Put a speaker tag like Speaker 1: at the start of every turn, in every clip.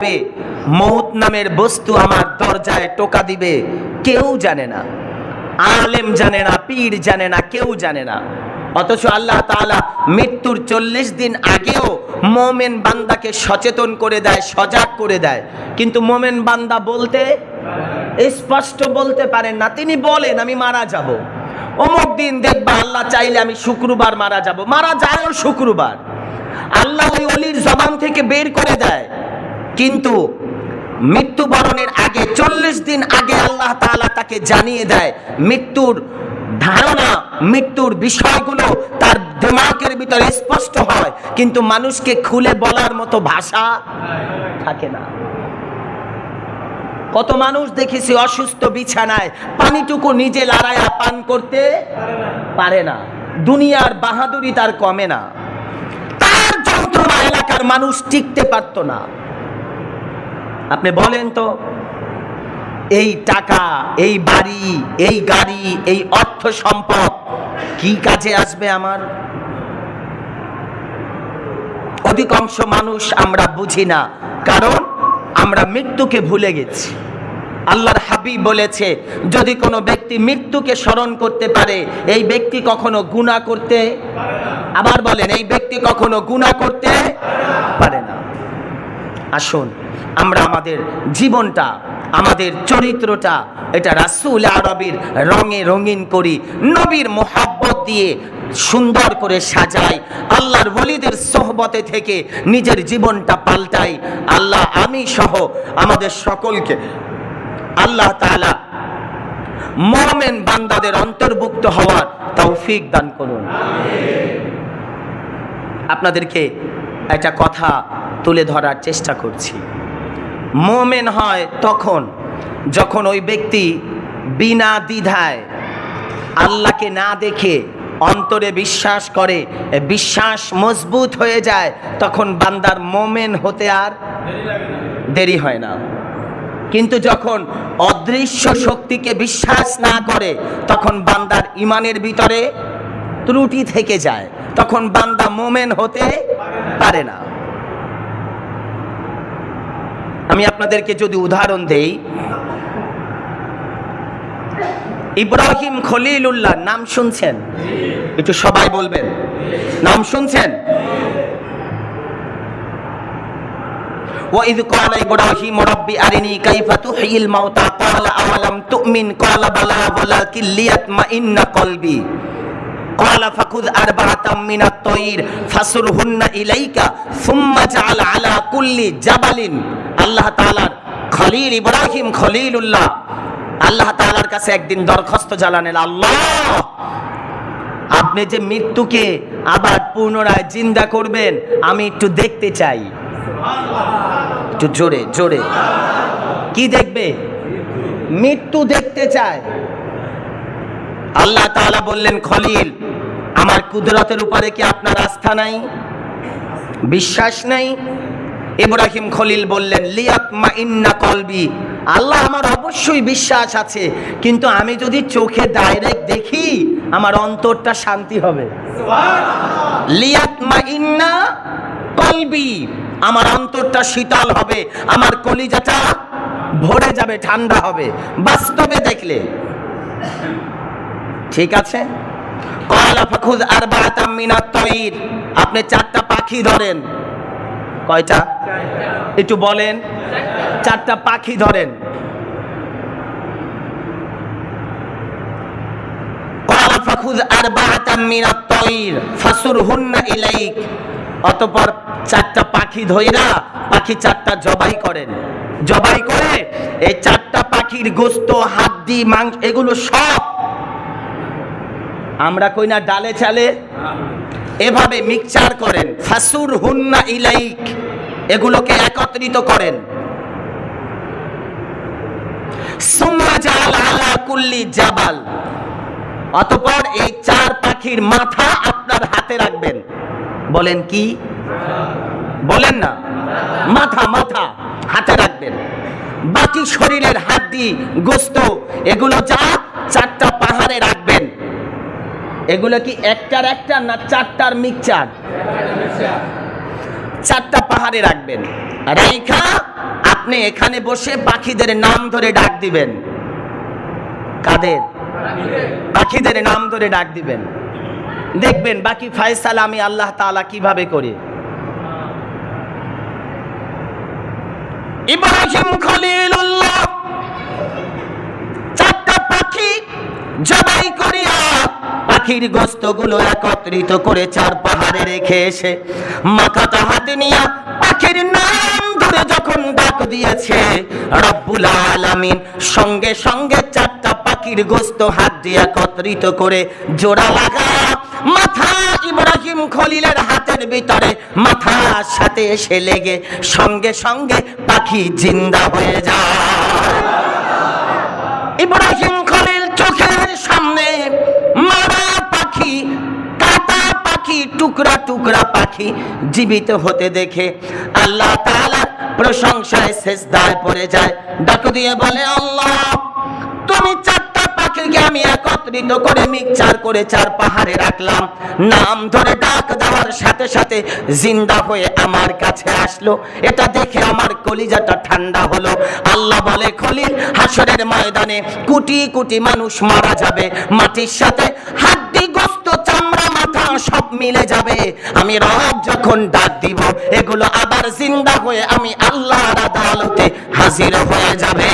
Speaker 1: হবে মৌত নামের বস্তু আমার দরজায় টোকা দিবে। কেউ জানে না। আলেম জানে না, পীর জানে না, কেউ জানে না। অথচ আল্লাহ তাআলা মৃত্যুর চল্লিশ দিন আগেও মোমেন বান্দাকে সচেতন করে দেয়, সজাগ করে দেয়। কিন্তু মোমেন বান্দা বলতে, স্পষ্ট বলতে পারেন না। তিনি বলেন, আমি মারা যাব। অমুক দিন দেখবা আল্লাহ চাইলে আমি শুক্রবার মারা যাব। মারা যায়ও শুক্রবার। আল্লাহ ওই অলির জবান থেকে বের করে দেয়। কিন্তু মৃত্যুবরণের আগে, চল্লিশ দিন আগে আল্লাহ তাআলা তাকে জানিয়ে দেয়, মৃত্যুর ধারণা, মৃত্যুর বিষয়গুলো তার দিমাগের ভিতরে স্পষ্ট হয়। কিন্তু মানুষকে খুলে বলার মতো ভাষা থাকে না। কত মানুষ দেখেছি অসুস্থ, বিছানায়, পানিটুকু নিজে লাড়ায়া পান করতে পারে না। দুনিয়ার বাহাদুরি তার কমে না। তার যন্ত্রণা এলাকার মানুষ টিকতে পারত না। আপনি বলেন তো, এই টাকা, এই বাড়ি, এই গাড়ি, এই অর্থ সম্পদ কি কাজে আসবে আমার? অধিকাংশ মানুষ আমরা বুঝি না, কারণ আমরা মৃত্যুকে ভুলে গেছি। আল্লাহর হাবিব বলেছে, যদি কোনো ব্যক্তি মৃত্যুকে স্মরণ করতে পারে, এই ব্যক্তি কখনো গুণা করতে আবার বলেন, এই ব্যক্তি কখনো গুণা করতে পারে না। আসুন আমরা আমাদের জীবনটা, আমাদের চরিত্রটা, এটা রাসূল আরবির রঙে রঙিন করি, নবীর মোহাব্বত দিয়ে সুন্দর করে সাজাই, আল্লাহর বলিদের সোহবতে থেকে নিজের জীবনটা পাল্টাই, আল্লাহ আমি সহ আমাদের সকলকে আল্লাহ তাআলা মোমেন বান্দাদের অন্তর্ভুক্ত হওয়ার তৌফিক দান করুন। আপনাদেরকে একটা কথা তুলে ধরার চেষ্টা করছি। মোমেন হয় তখন, যখন ওই ব্যক্তি বিনা দ্বিধায় আল্লাহকে না দেখে অন্তরে বিশ্বাস করে, বিশ্বাস মজবুত হয়ে যায়, তখন বান্দার মোমেন হতে আর দেরি হয় না। কিন্তু যখন অদৃশ্য শক্তিকে বিশ্বাস না করে, তখন বান্দার ইমানের ভিতরে ত্রুটি থেকে যায়, তখন বান্দা মোমেন হতে পারে না। আমি আপনাদেরকে যদি উদাহরণ দেই ইব্রাহিম খলিলুল্লাহ নাম শুনছেন একটু সবাই বলবেন নাম শুনছেন وإذ قال إبراهيم ربي أرني كيف تحيي الموتى قال أولم تؤمن قال بلى ولكن ليطمئن قلبي قال فخذ أربعة من الطير فصرهن إليك ثم اجعل على كل جبل আল্লাহ তাআলার খলিল ইব্রাহিম খলিলুল্লাহ আল্লাহ তাআলার কাছে একদিন দরখাস্ত জানালেন আল্লাহ আপনি যে মৃত্যুকে আবার পুনরায় জিন্দা করবেন আমি একটু দেখতে চাই একটু জোরে জোরে কি দেখবে মৃত্যু দেখতে চায় আল্লাহ তাআলা বললেন খলিল আমার কুদরতের উপরে কি আপনার আস্থা নাই? বিশ্বাস নাই? ইব্রাহিম খলিল বললেন লিয়াত মা ইন্না কলবি। আল্লাহ আমার অবশ্যই বিশ্বাস আছে কিন্তু আমি যদি চোখে ডাইরেক্ট দেখি আমার অন্তরটা শান্তি হবে। লিয়াত মা ইন্না কলবি আমার অন্তরটা শীতল হবে আমার কলিজাটা ভরে যাবে ঠান্ডা হবে। বাস্তবে দেখলে। ঠিক আছে? আপনি চারটা পাখি ধরেন। কয়টা? একটু বলেন। চারটা পাখি ধরেন। ইলাইক। অতঃপর চারটা পাখি পাখি চারটা জবাই করেন। জবাই করে এই চারটা পাখির গোস্ত মাংস, এগুলো সব আমরা কই না ডালে চালে? এভাবে মিক্সচার করেন। ফাসুর হুন্না ইলাইক। এগুলোকে একত্রিত করেন। জাবাল। অতঃপর এই চার পাখির মাথা আপনার হাতে রাখবেন। বলেন কি? বলেন না। মাথা মাথা হাতে রাখবেন। বাকি শরীরের হাড্ডি, গোস্ত, এগুলো যা চারটা পাহাড়ে রাখবেন। এগুলো কি একটার একটা না চারটার মিক্সচার? চারটা পাহাড়ে রাখবেন। রাইখা, আপনি এখানে বসে পাখিদের নাম ধরে ডাক দিবেন। কাদের? পাখিদের নাম ধরে ডাক দিবেন। দেখবেন বাকি ফায়সালা আমি আল্লাহ তাআলা কীভাবে করি। ইব্রাহিম খলিলুল্লাহ চারটা পাখি জবাই করিয়া পাখির গোস্তগুলো একত্রিত করে চার পাহাড়ে রেখে এসে মাথাটা হাতে নিয়া পাখির নাম ধরে যখন ডাক দিয়েছে, রব্বুল আলামিন সঙ্গে সঙ্গে চারটা পাখির গোস্ত হাত দিয়ে একত্রিত করে জোড়া লাগা। মাথা ইব্রাহিম খলিলের হাতের ভিতরে মাথার সাথে এসে লেগে সঙ্গে সঙ্গে পাখি জিন্দা হয়ে যায়। ইব্রাহিম খলিল চোখের সামনে টুকরা টুকরা পাখি জীবিত হতে দেখে আল্লাহ প্রশংসায় শেষদায় পড়ে যায়। ডাক দিয়ে বলে, আল্লাহ, তুমি চারটা পাখিকে আমি একত্রিত করে করে চার পাহাড়ে রাখলাম। নাম ধরে ডাক দেওয়ার সাথে সাথে জিন্দা হয়ে আমার কাছে আসলো। এটা দেখে আমার কলিজাটা ঠান্ডা হলো। আল্লাহ বলে, খলিল হাসরের ময়দানে কোটি কোটি মানুষ মারা যাবে। মাটির সাথে হাড্ডি গোস্ত সব মিলে যাবে। আমি রব যখন ডাক দিব, এগুলো আবার জিন্দা হয়ে আমি আল্লাহর আদালতে হাজির হয়ে যাবে।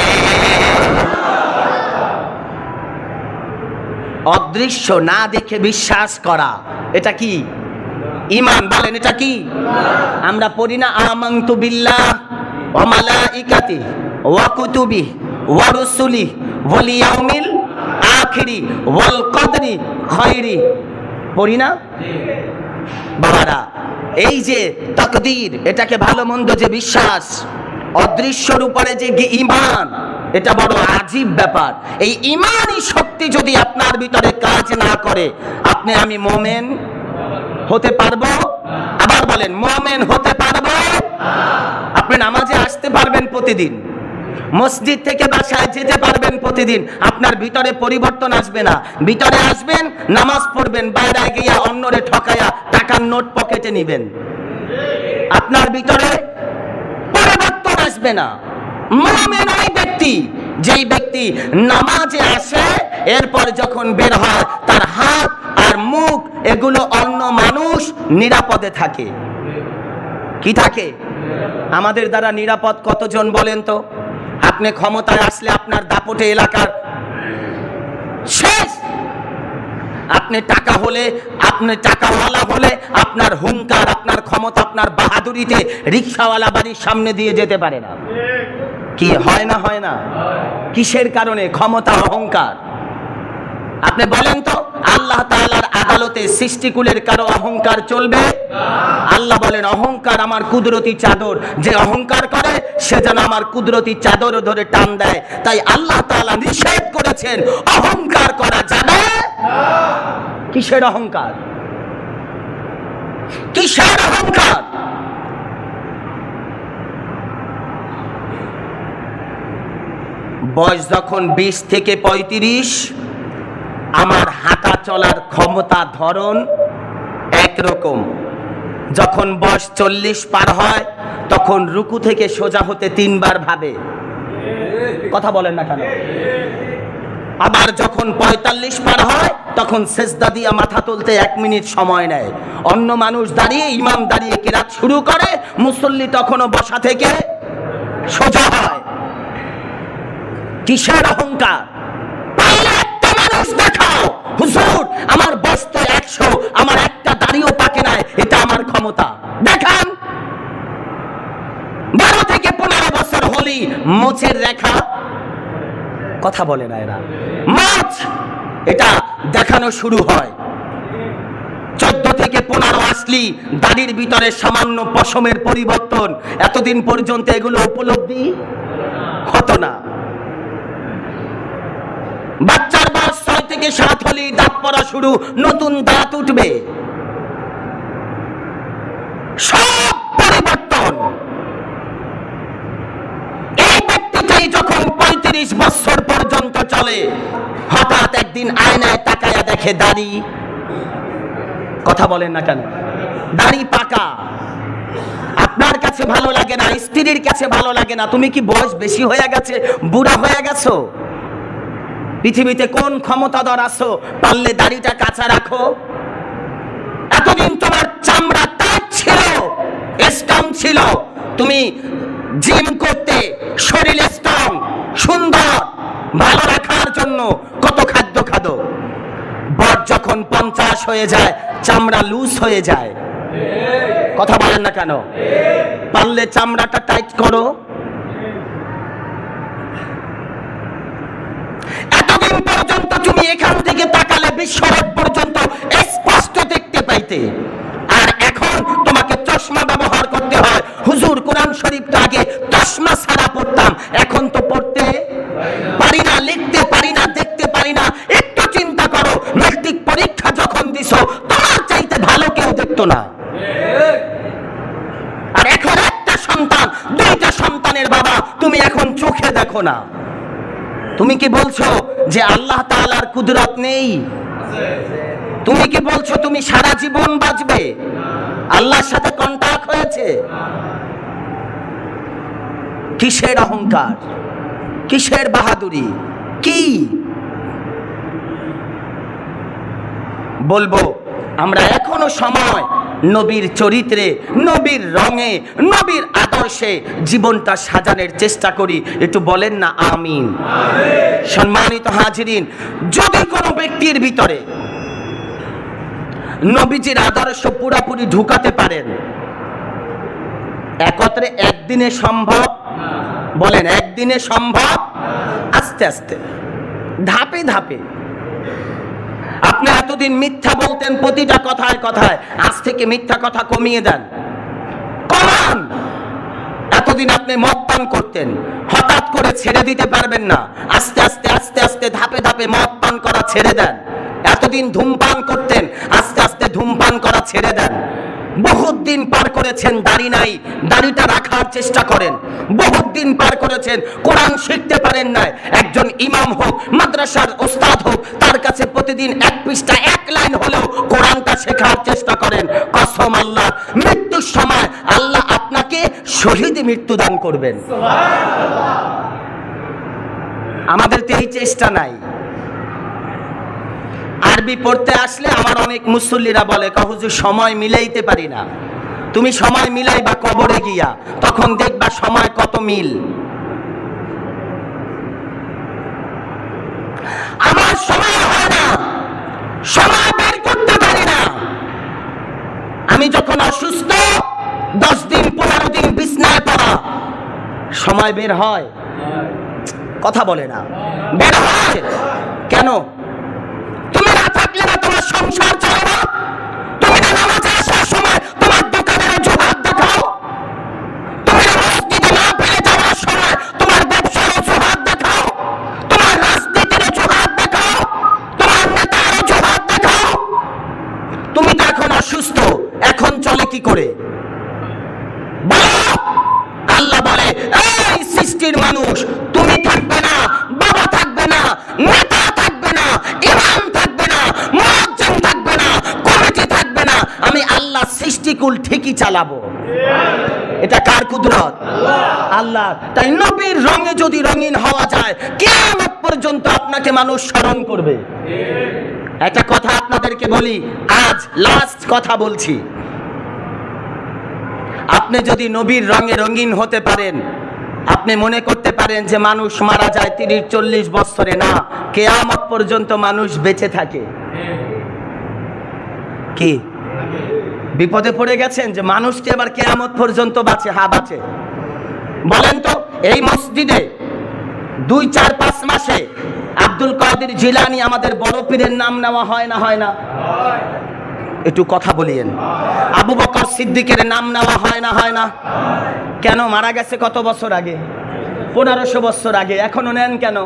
Speaker 1: অদৃশ্য না দেখে বিশ্বাস করা, এটা কি? ইমান বলেন, এটা কি? আমরা পড়ি না, আমান্তু বিল্লাহ ওয়া মালাইকাতি ওয়া কুতুবি ওয়া রুসুলি ওয়াল ইয়াউমিল আখিরি ওয়াল কদরি খায়রি পড়ি না? বাবারা, এই যে তকদির, এটাকে ভালো মন্দ যে বিশ্বাস অদৃশ্যর উপরে যে ইমান, এটা বড় আজীব ব্যাপার। এই ইমানই শক্তি যদি আপনার ভিতরে কাজ না করে, আপনি আমি মোমেন হতে পারব? আবার বলেন, মোমেন হতে পারব? আপনি নামাজে আসতে পারবেন প্রতিদিন। মসজিদ থেকে বাসায় যেতে পারবেন প্রতিদিন। আপনার ভিতরে পরিবর্তন আসবে না। ভিতরে আসবেন, নামাজ পড়বেন, বাইরে গিয়া অন্যরে ঠকায়া টাকার নোট পকেটে নিবেন। আপনার ভিতরে পরিবর্তন আসবে না। ব্যক্তি। যেই ব্যক্তি নামাজে আসে, এরপর যখন বের হয়, তার হাত আর মুখ এগুলো অন্য মানুষ নিরাপদে থাকে। কি থাকে? আমাদের দ্বারা নিরাপদ কতজন বলেন তো? আপনি ক্ষমতায় আসলে আপনার দাপটে এলাকার শেষ। আপনি টাকা হলে, আপনি টাকাওয়ালা হলে আপনার হুঙ্কার, আপনার ক্ষমতা, আপনার বাহাদুরিতে রিক্সাওয়ালা বাড়ির সামনে দিয়ে যেতে পারে না। কি হয় না হয় না? কিসের কারণে? ক্ষমতা, অহংকার? আপনি বলেন তো, আল্লাহ তাআলার আদালতে সৃষ্টিকুলের কারও অহংকার চলবে? আল্লাহ বলেন, অহংকার আমার কুদরতি চাদর, যে অহংকার করে, সে যেন আমার কুদরতি চাদর ধরে টান দেয়। তাই আল্লাহ তাআলা নিষেধ করেছেন, অহংকার করা যাবে? কিসের অহংকার? কিসের অহংকার? বয়স যখন বিশ থেকে পঁয়ত্রিশ আমার হাঁটা চলার ক্ষমতা ধরন একরকম। যখন বয়স চল্লিশ পার হয়, তখন রুকু থেকে সোজা হতে তিনবার ভাবে। কথা বলেন না কেন? আবার যখন পঁয়তাল্লিশ পার হয়, তখন সেজদা দিয়া মাথা তুলতে এক মিনিট সময় নেয়। অন্য মানুষ দাঁড়িয়ে, ইমাম দাঁড়িয়ে কেরাত শুরু করে, মুসল্লি তখনও বসা থেকে সোজা হয়। কিসের অহংকার? হুজুর আমার বস্ত একশো, আমার একটা দাড়িও পাকে নাই, এটা আমার ক্ষমতা। দেখান। বারো থেকে পনেরো বছর হলি মোচের রেখা। কথা বলে না এরা। মাছ, এটা দেখানো শুরু হয়। চোদ্দ থেকে পনেরো আসলি দাড়ির ভিতরে সামান্য পশমের পরিবর্তন। এতদিন পর্যন্ত এগুলো উপলব্ধি হতো না। বাচ্চার বয়স থেকে সাত হলেই দাঁত পড়া শুরু, নতুন দাঁত উঠবে। সব পরিবর্তন। এই ব্যক্তিটাই যখন পঁয়ত্রিশ বছর পর্যন্ত চলে, হঠাৎ একদিন আয়নায় তাকায়া দেখে দাড়ি। কথা বলেন না কেন? দাড়ি পাকা। আপনার কাছে ভালো লাগে না, স্ত্রীর কাছে ভালো লাগে না। তুমি কি বয়স বেশি হয়ে গেছে, বুড়া হয়ে গেছো? পৃথিবীতে কোন ক্ষমতাধর আছো? পারলে দাড়িটা কাঁচা রাখো। এতদিন তোমার চামড়া টাইট ছিল স্ট্রং ছিল। তুমি জিম করতে, শরীর স্ট্রং সুন্দর, ভালো রাখার জন্য কত খাদ্য খাদো। বর যখন পঞ্চাশ হয়ে যায়, চামড়া লুজ হয়ে যায়। কথা বলেন না কেন? পারলে চামড়াটা টাইট করো। এতদিন পর্যন্ত তুমি এখান থেকে তাকালে বিশ্বরোড পর্যন্ত স্পষ্ট দেখতে পাইতে। আর এখন তোমাকে চশমা ব্যবহার করতে হয়। হুজুর কোরআন শরীফটা আগে চশমা ছাড়া পড়তাম। এখন তো পড়তে পারি না, লিখতে পারি না, দেখতে পারি না। একটু চিন্তা করো মেট্রিক পরীক্ষা যখন দিছো, তোমার চাইতে ভালো কেউ দেখতো না। আর এখন একটা সন্তান, দুইটা সন্তানের বাবা, তুমি এখন চোখে দেখো না। তুমি কি বলছো যে আল্লাহ তাআলার কুদরত নেই? তুমি কি বলছো তুমি সারা জীবন বাঁচবে? আল্লাহর সাথে কন্টাক্ট হয়েছে? কিসের অহংকার? কিসের বাহাদুরি? কি? বলব আমরা এখনও সময় নবীর চরিত্রে, নবীর রঙে, নবীর আদর্শে জীবনটা সাজানোর চেষ্টা করি। একটু বলেন না, আমিন। সম্মানিত হাজিরিন, যদি কোনো ব্যক্তির ভিতরে নবীজির আদর্শ পুরাপুরি ঢুকাতে পারেন, একত্রে একদিনে সম্ভব? বলেন, একদিনে সম্ভব? আস্তে আস্তে। ধাপে ধাপে। আপনি এতদিন মিথ্যা বলতেন প্রতিটা কথায় কথায়। আজ থেকে মিথ্যা কথা কমিয়ে দেন। কমান! এতদিন আপনি মদ পান করতেন। হঠাৎ করে ছেড়ে দিতে পারবেন না। আস্তে আস্তে আস্তে আস্তে ধাপে ধাপে মদ পান করা ছেড়ে দেন। এতদিন ধূমপান করতেন। আস্তে আস্তে ধূমপান করা ছেড়ে দেন। বহুত দিন পার করেছেন দাড়ি নাই দাড়িটা রাখার চেষ্টা করেন। বহুত দিন পার করেছেন কোরআন শিখতে পারেন না একজন ইমাম হোক মাদ্রাসার ওস্তাদ হোক তার কাছে প্রতিদিন এক পৃষ্ঠা এক লাইন হলেও কোরআনটা শেখার চেষ্টা করেন। কসম আল্লাহ মৃত্যুর সময় আল্লাহ আপনাকে শহীদ মৃত্যু দান করবেন। আমাদের তো এই চেষ্টা নাই। আরবি পড়তে আসলে আমার অনেক মুসল্লিরা বলে কহুজুর সময় মিলাইতে পারি না। তুমি সময় মিলাই বা কবরে গিয়া, তখন দেখবা সময় কত মিল। আমার সময় সময় বের করতে পারি না। আমি যখন অসুস্থ, দশ দিন, পনেরো দিন বিছনায় পড়া, সময় বের হয়। কথা বলে না। বের হয়। কেন তুমি না থাকলে না তোমার সংসার চলে না? তুমি না আসার সময় তোমার দোকানের অজুহাত দেখাও। তুমি না না ফিরে যাওয়ার সময় তোমার ব্যবসার অজুহাত দেখাও। তোমার রাজনীতির অজুহাত দেখাও। তোমার নেতার অজুহাত দেখাও। তুমি তো এখন অসুস্থ, এখন চলে কি করে? সৃষ্টিকুল ঠিকই চালাবো। এটা কার কুদরত? আল্লাহ। তাই নবীর রঙে যদি রঙিন হওয়া যায়, কিয়ামত পর্যন্ত আপনাকে মানুষ স্মরণ করবে। একটা কথা আপনাদেরকে বলি, আজ লাস্ট কথা বলছি। আপনি যদি নবীর রঙে রঙিন হতে পারেন, আপনি মনে করতে পারেন যে মানুষ মারা যায় তিরিশ, চল্লিশ বছরে। না, কেয়ামত পর্যন্ত মানুষ বেঁচে থাকে। কি? বিপদে পড়ে গেছেন যে মানুষটি আবার কেয়ামত পর্যন্ত বাঁচে, হা বাঁচে। বলেন তো, এই মসজিদে দুই, চার, পাঁচ মাসে আব্দুল কাদের জিলানি আমাদের বড় পীরের নাম নেওয়া হয় না হয় না? একটু কথা বলিয়েন। আবু বকর সিদ্দিকের নাম নেওয়া হয় না হয় না? কেন? মারা গেছে কত বছর আগে? পনেরোশো বছর আগে। এখনও নেন কেন?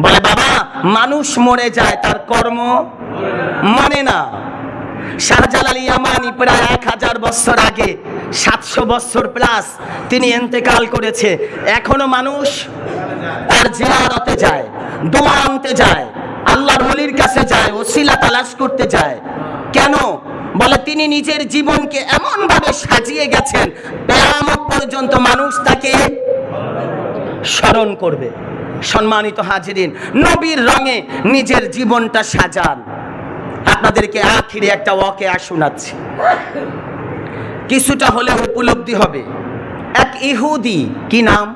Speaker 1: বলে, বাবা, মানুষ মরে যায়, তার কর্ম মানে না। শাহজালাল ইয়ামানি প্রায় এক হাজার বছর আগে, সাতশো বছর প্লাস তিনি এন্তেকাল করেছে। এখনও মানুষ তার জিয়ারতে যায় দোয়া আনতে যায়, আল্লাহর ওলির কাছে যায়, ওসিলা তালাশ করতে যায়। কেন? বলে তিনি নিজের জীবনকে এমনভাবে সাজিয়ে গেছেন, কেয়ামত পর্যন্ত মানুষ তাকে স্মরণ করবে। সম্মানিত হাজিরিন, নবীর রঙে নিজের জীবনটা সাজান। আপনাদেরকে আখিরে একটা ওয়াকে শোনাচ্ছি। কিছুটা হলে উপলব্ধি হবে। এক ইহুদি, কি নাম?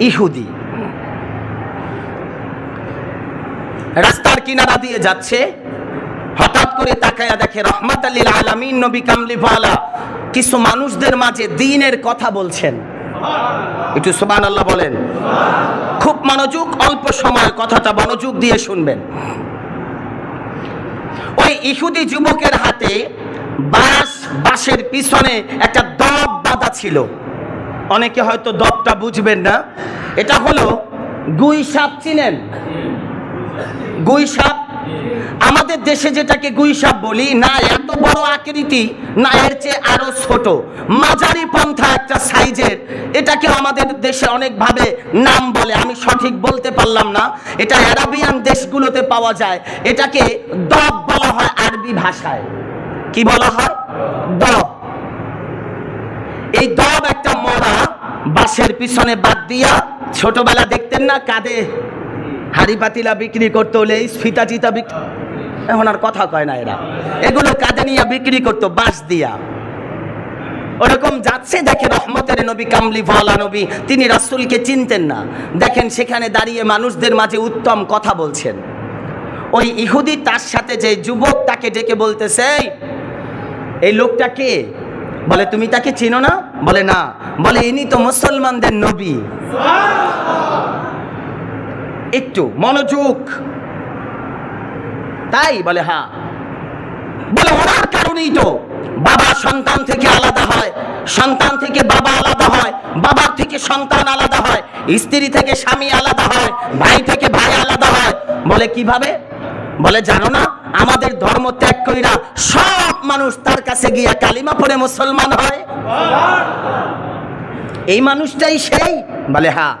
Speaker 1: ইহুদি। রাস্তার কিনারা দিয়ে যাচ্ছে। হঠাৎ করে তাকায়া দেখে রহমাত আলীল আলামিন নবী কামলিওয়ালা কিছু মানুষদের মাঝে দিনের কথা বলছেন। একটু সুবান আল্লাহ বলেন। খুব মনোযোগ, অল্প সময় কথাটা মনোযোগ দিয়ে শুনবেন। ওই ইহুদি যুবকের হাতে বাঁশ বাঁশের পিছনে একটা দব বাঁধা ছিল। অনেকে হয়তো দবটা বুঝবেন না। এটা হলো গুই সাপ চিনেন? গুই সাপ আমাদের দেশে যেটাকে গুই সাপ বলি, না এত বড় আকৃতি, না এর চেয়ে আরও ছোট। মাঝারি পন্থা একটা সাইজের এটাকে আমাদের দেশে অনেকভাবে নাম বলে। আমি সঠিক বলতে পারলাম না। এটা অ্যারাবিয়ান দেশগুলোতে পাওয়া যায়। এটাকে দব বলা হয় আরবি ভাষায়। কি বলা হয়? দব। এই দব একটা মরা বাঁশের পিছনে বাদ দিয়া ছোটবেলা দেখতেন না কাঁদে? হাড়ি পাতিলা বিক্রি করতে হলে ফিতা চিতা বিক্রি এখন আর কথা কয় না এরা। এগুলো কাঁদে নিয়ে বিক্রি করতো বাঁশ দিয়া। ওরকম যাচ্ছে দেখে রহমতের নবী কামলি ভালা নবী তিনি রাসূলকে চিনতেন না। দেখেন সেখানে দাঁড়িয়ে মানুষদের মাঝে উত্তম কথা বলছেন। ওই ইহুদি তার সাথে যে যুবক তাকে ডেকে বলতেছে "এই, এই লোকটা কে? বলে তুমি তাকে চিনো না? বলে না। বলে ইনি তো মুসলমানদের নবী। একটু মনোযোগ। তাই বলে হ্যাঁ। বলে ওনার কারণেই তো বাবা সন্তান থেকে আলাদা হয় সন্তান থেকে বাবা আলাদা হয় বাবার থেকে সন্তান আলাদা হয় স্ত্রী থেকে স্বামী আলাদা হয় ভাই থেকে ভাই আলাদা হয়। বলে কীভাবে? বলে জানো না আমাদের ধর্ম ত্যাগ কইরা সব মানুষ তার কাছে গিয়া কালিমা পড়ে মুসলমান হয়। এই মানুষটাই সেই। বলে হ্যাঁ।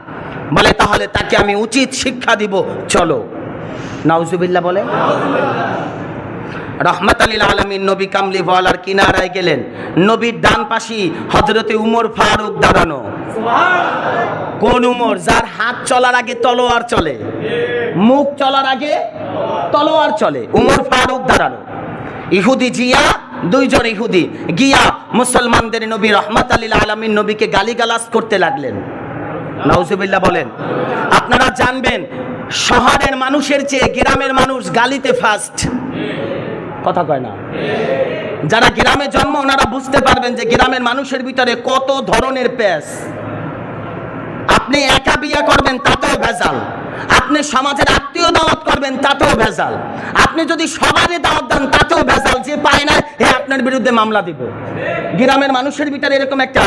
Speaker 1: বলে, তাহলে তাকে আমি উচিত শিক্ষা দিব। চলো। নাউজুবিল্লাহ বলে রহমত আলীল আলমীর নবী কামলি ওয়ালার কিনারায় গেলেন। নবীর ডান পাশি হজরতে উমর ফারুক দাঁড়ানো। কোন উমর? যার হাত চলার আগে তলোয়ার চলে। মুখ চলার আগে তলোয়ার চলে। উমর ফারুক দাঁড়ানো ইহুদি জিয়া, দুইজন ইহুদি। গিয়া মুসলমানদের নবী রহমত আলীল আলমীর নবীকে গালিগালাজ করতে লাগলেন। নাউজুবিল্লাহ বলেন, আপনারা জানবেন, শহরের মানুষের চেয়ে গ্রামের মানুষ গালিতে ফার্স্ট কথা কয় না? যারা গ্রামে জন্ম, ওনারা বুঝতে পারবেন যে গ্রামের মানুষের ভিতরে কত ধরনের প্যাস। আপনি একা বিয়ে করবেন, তাতেও ভেজাল। আপনি সমাজের আত্মীয় দাওয়াত করবেন, তাতেও ভেজাল। আপনি যদি সবারই দাওয়াত দেন, তাতেও ভেজাল। যে পায় না, এ আপনার বিরুদ্ধে মামলা দিব। গ্রামের মানুষের ভিতরে এরকম একটা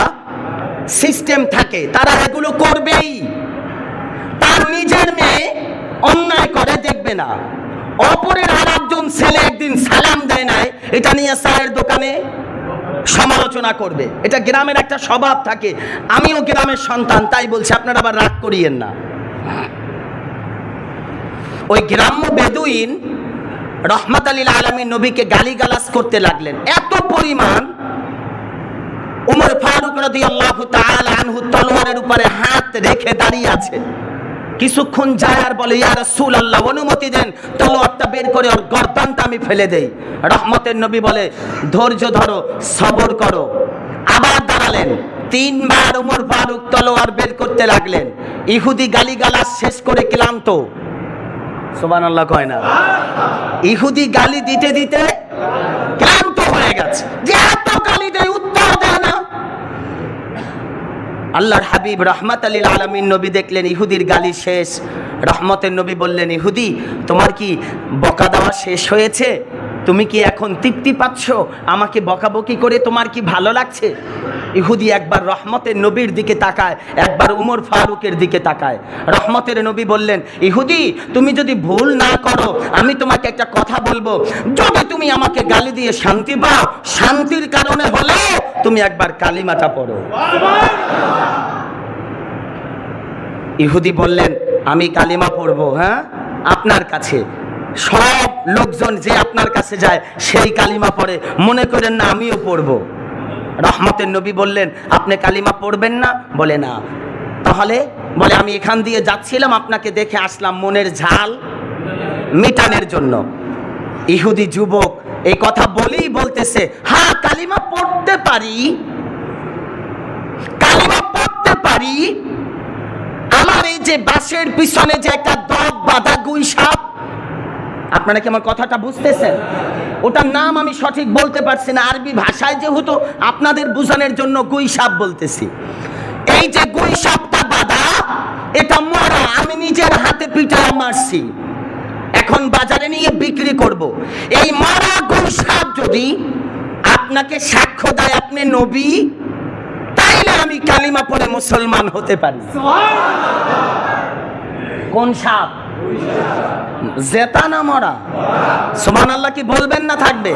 Speaker 1: সিস্টেম থাকে, তারা এগুলো করবেই। তার নিজের মেয়ে অন্যায় করে, দেখবে না। অপরের আর একজন ছেলে একদিন সালাম দেয় নাই, এটা নিয়ে চায়ের দোকানে সমালোচনা করবে। এটা গ্রামের একটা স্বভাব থাকে, আমিও গ্রামের সন্তান, তাই বলছি, আপনারা আবার রাগ করিয়েন না। ওই গ্রাম্য বেদুইন রহমত আলীল আলমী নবীকে গালিগালাজ করতে লাগলেন। এত পরিমাণ উমর ফারুক রাদিয়াল্লাহু তাআলা আনহু তলোয়ারের উপরে হাত রেখে দাঁড়িয়ে আছে। কিছুক্ষণ যায় আর বলে, ইয়া রাসূলুল্লাহ, অনুমতি দেন, তলোয়ারটা বের করে ওর গর্দানটা আমি ফেলে দেই। রহমতের নবী বলে, ধৈর্য ধরো, সবর করো। আবার দাঁড়ালেন। তিনবার উমর ফারুক তলোয়ার বের করতে লাগলেন। ইহুদি গালিগালাজ শেষ করে ক্লান্ত। সুবহানাল্লাহ কয় না? ইহুদি গালি দিতে দিতে ক্লান্ত হয়ে গেছে। যে এত গালি দেয়, উত্তর আল্লাহর হাবিব রহমত আলীল আলমীর নবী দেখলেন, ইহুদির গালি শেষ। রহমতের নবী বললেন, ইহুদি, তোমার কি বকা দেওয়া শেষ হয়েছে? তুমি কি এখন তৃপ্তি পাচ্ছ? আমাকে বকাবকি করে তোমার কি ভালো লাগছে? ইহুদি একবার রহমতের নবীর দিকে তাকায়, একবার উমর ফারুকের দিকে তাকায়। রহমতের নবী বললেন, ইহুদি, তুমি যদি ভুল না করো, আমি তোমাকে একটা কথা বলব। যদি তুমি আমাকে গালি দিয়ে শান্তি পাও, শান্তির কারণে হলে তুমি একবার কালিমাটা পড়ো। ইহুদি বললেন, আমি কালিমা পড়ব হ্যাঁ? আপনার কাছে। সব লোকজন যে আপনার কাছে যায়, সেই কালিমা পড়ে। মনে করেন না, আমিও পড়ব। রহমতের নবী বললেন, আপনি কালিমা পড়বেন না? বলে, না। তাহলে বলে, আমি এখান দিয়ে যাচ্ছিলাম, আপনাকে দেখে আসলাম মনের ঝাল মিটানের জন্য। ইহুদি যুবক এই কথা বলেই বলতেছে হ্যাঁ কালিমা পড়তে পারি? কালিমা পড়তে পারি? এই যে বাসের পিছনে যে একটা দগ বাঁধা গুই সাপ, আপনারা কি আমার কথাটা বুঝতেছেন? ওটার নাম আমি সঠিক বলতে পারছি না, আরবি ভাষায় যেহেতু আপনাদের বোঝানোর জন্য গুই সাপ বলতেছি। এই যে গুই সাপটা বাঁধা, এটা মরা, আমি নিজের হাতে পিটায় মারছি। এখন বাজারে নিয়ে বিক্রি করব। এই মরা গুই সাপ যদি আপনাকে সাক্ষ্য দেয়, আপনি নবী আমি কালিমা পড়ে মুসলমান হতে পারি। কোন সাপ? জেতা না মরা? সুমান আল্লাহ কি বলবেন না থাকবে?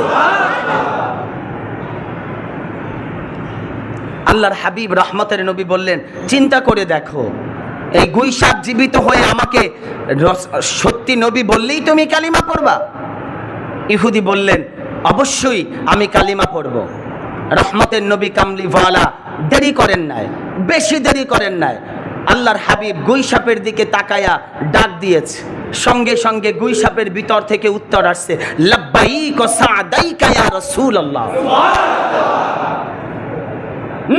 Speaker 1: আল্লাহর হাবিব রহমতের নবী বললেন, চিন্তা করে দেখো, এই গুই সাপ জীবিত হয়ে আমাকে সত্যি নবী বললেই তুমি কালিমা পড়বা? ইহুদি বললেন, অবশ্যই আমি কালিমা পড়ব। রহমতের নবী কামলিওয়ালা দেরি করেন নাই, বেশি দেরি করেন নাই। আল্লাহর হাবিব গুই সাপের দিকে তাকায়া ডাক দিয়েছে। সঙ্গে সঙ্গে গুই সাপের ভিতর থেকে উত্তর আসছে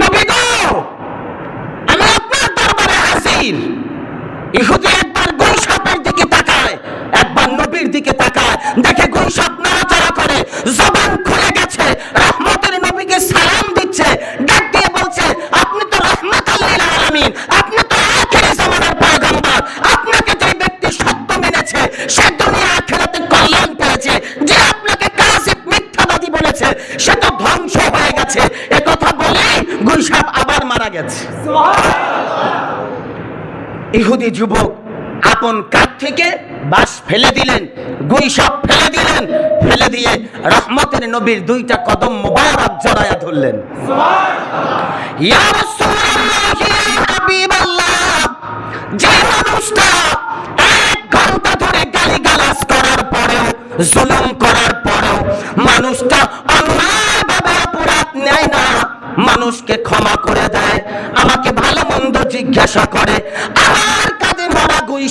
Speaker 1: আমি ইহুদি ইহুদি যুবক আপন কাঠ থেকে বাস ফেলে দিলেন গুই সাপ ফেলে দিলেন, ফেলে দিয়ে রহমতের নবীর দুইটা কদম মোবারক জড়ায়া ধরলেন। যে মানুষটা ধরে গালিগালাজ করার পরেও, জুলুম করার পরেও মানুষটা অন্যায়ভাবে অপরাধ নেয় না, মানুষকে ক্ষমা করে দেয়, আমাকে ভালো মন্দ জিজ্ঞাসা করে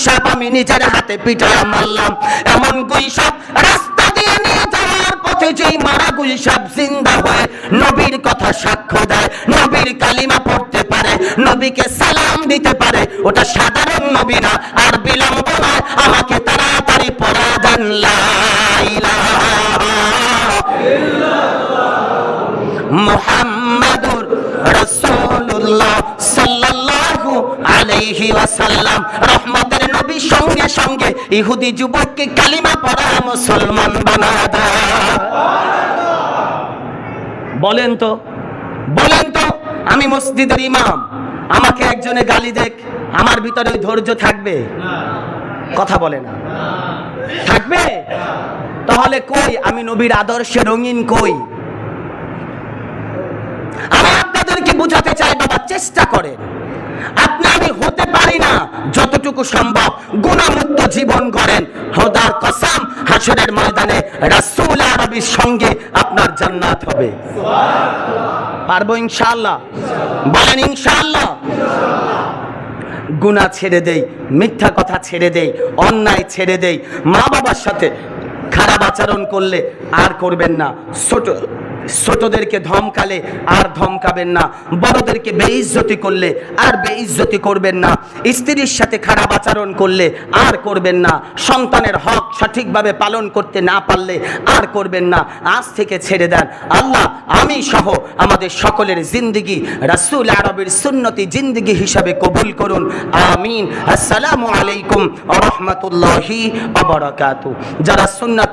Speaker 1: সাপ আমি নিজের হাতে পিটায়া মারলাম। এমন গুই সাপ রাস্তা দিয়ে নিয়ে যাওয়ার পথে যেই মারা গুই সাপ জিন্দা হয়, নবীর কথা সাক্ষ্য দেয়, নবীর কালিমা পড়তে পারে, নবীকে সালাম দিতে পারে। ওটা সাধারণ নবী না, আর বিলম্ব নয়, আমাকে তাড়াতাড়ি পড়া দেন মুহাম্মাদুর সাল্লাল্লাহু আলাইহি ওয়াসাল্লাম। রহমতের সঙ্গে সঙ্গে ইহুদি যুবককে কালিমা পড়া মুসলমান বানা বলেন তো বলেন তো, আমি মসজিদের ইমাম, আমাকে একজনে গালি দেখ, আমার ভিতরে ধৈর্য থাকবে? কথা বলে না। থাকবে? তাহলে কই? আমি নবীর আদর্শে রঙিন কই? আমি আপনাদেরকে বোঝাতে চাই, বাবা, চেষ্টা করেন। আপনি আমি হতে পারি না। যতটুকু সম্ভব গুণামুক্ত জীবন গড়েন। হদার কসাম, হাসরের ময়দানে রাসূল আরবির সঙ্গে আপনার জান্নাত হবে। পারব ইনশাআল্লাহ? বলেন ইনশাআল্লাহ। গুনাহ ছেড়ে দেই, মিথ্যা কথা ছেড়ে দেই, অন্যায় ছেড়ে দেই। মা বাবার সাথে খারাপ আচরণ করলে আর করবেন না। ছোট ছোটদেরকে ধমকালে আর ধমকাবেন না, বড়দেরকে বেইজ্জতি করলে আর বেইজ্জতি করবেন না, স্ত্রীর সাথে খারাপ আচরণ করলে আর করবেন না, সন্তানের হক সঠিকভাবে পালন করতে না পারলে আর করবেন না, আজ থেকে ছেড়ে দেন। আল্লাহ, আমি সহ আমাদের সকলের জিন্দগি, রাসূল আরবের সুন্নতি জিন্দগি হিসাবে কবুল করুন। আমিন। আসসালামু আলাইকুম রাহমাতুল্লাহি যারা সুন্নাত